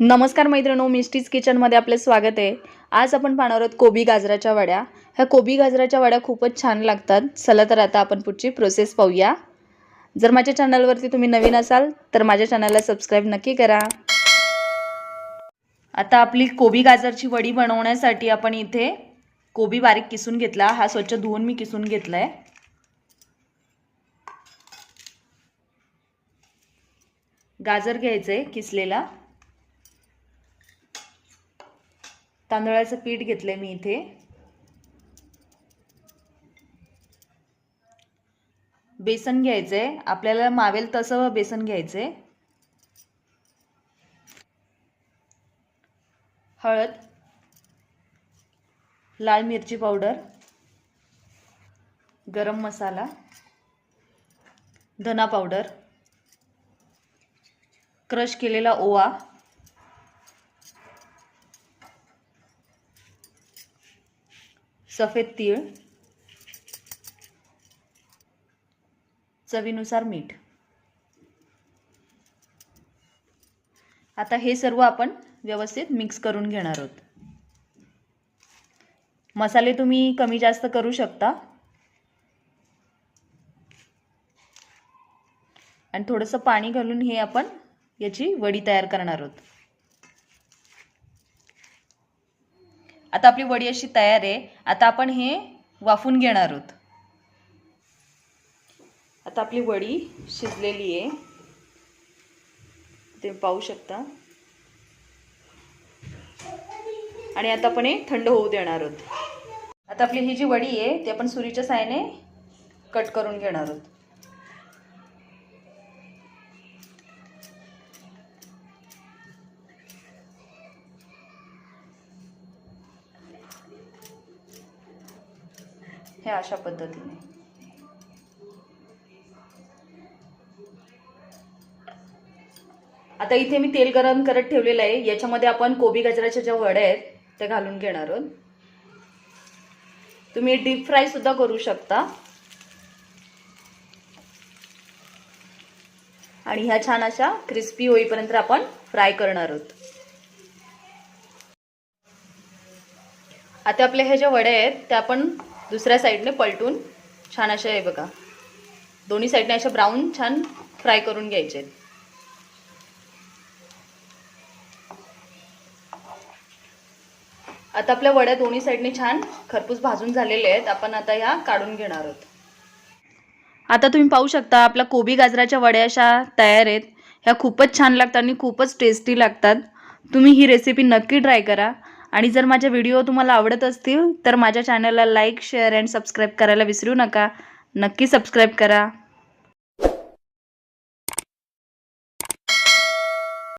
नमस्कार मैत्रिणो मिस्टीज किचनमध्ये आपले स्वागत आहे. आज आपण पाहणार आहोत कोबी गाजराच्या वड्या. ह्या कोबी गाजराच्या वड्या खूपच छान लागतात. चला तर आता आपण पुढची प्रोसेस पाहूया. जर माझ्या चॅनलवरती तुम्ही नवीन असाल तर माझ्या चॅनलला सबस्क्राईब नक्की करा. आता आपली कोबी गाजरची वडी बनवण्यासाठी आपण इथे कोबी बारीक किसून घेतला. हा स्वच्छ धुवून मी किसून घेतला आहे गाजर घ्यायचं आहे किसलेला. तांदळाचं पीठ घेतलंय मी इथे. बेसन घ्यायचं आहे आपल्याला मावेल तसं बेसन घ्यायचं आहे हळद लाल मिरची पावडर गरम मसाला धना पावडर क्रश केलेला ओवा सफेद तीळ चवीनुसार मीठ. आता हे सर्व आपण व्यवस्थित मिक्स करून घेणार आहोत. मसाले तुम्ही कमी जास्त करू शकता. आणि थोडंसं पाणी घालून हे आपण याची वडी तयार करणार आहोत. आता आपली वडी अशी तयार आहे. आता आपण हे वाफून घेणार आहोत. आता आपली वडी शिजलेली आहे. ते पाहू शकता. आणि आता आपण हे थंड होऊ देणार आहोत. आता आपली ही जी वडी आहे ती आपण सुरीच्या सायने कट करून घेणार आहोत. हे अशा पद्धतीने. आता इथे मी तेल गरम करत ठेवलेलं आहे. याच्यामध्ये आपण कोबी गाजराच्या ज्या वड्या आहेत त्या घालून घेणार आहोत. तुम्ही डीप फ्राय सुद्धा करू शकता. आणि ह्या छान अशा क्रिस्पी होईपर्यंत आपण फ्राय करणार आहोत. आता आपल्या ह्या ज्या वड्या आहेत त्या आपण दुसऱ्या साईडने पलटून छान अशा आहे बघा दोन्ही साईडने अशा ब्राऊन छान फ्राय करून घ्यायचे. आहेत आता आपल्या वड्या दोन्ही साईडने छान खरपूस भाजून झालेले आहेत. आपण आता ह्या काढून घेणार आहोत. आता तुम्ही पाहू शकता आपल्या कोबी गाजराच्या वड्या अशा तयार आहेत. ह्या खूपच छान लागतात आणि खूपच टेस्टी लागतात. तुम्ही ही रेसिपी नक्की ट्राय करा. आणि जर माझ्या व्हिडिओ तुम्हाला आवडत असतील तर माझ्या चॅनलला लाईक शेअर अँड सबस्क्राईब करायला विसरू नका. नक्की सबस्क्राईब करा.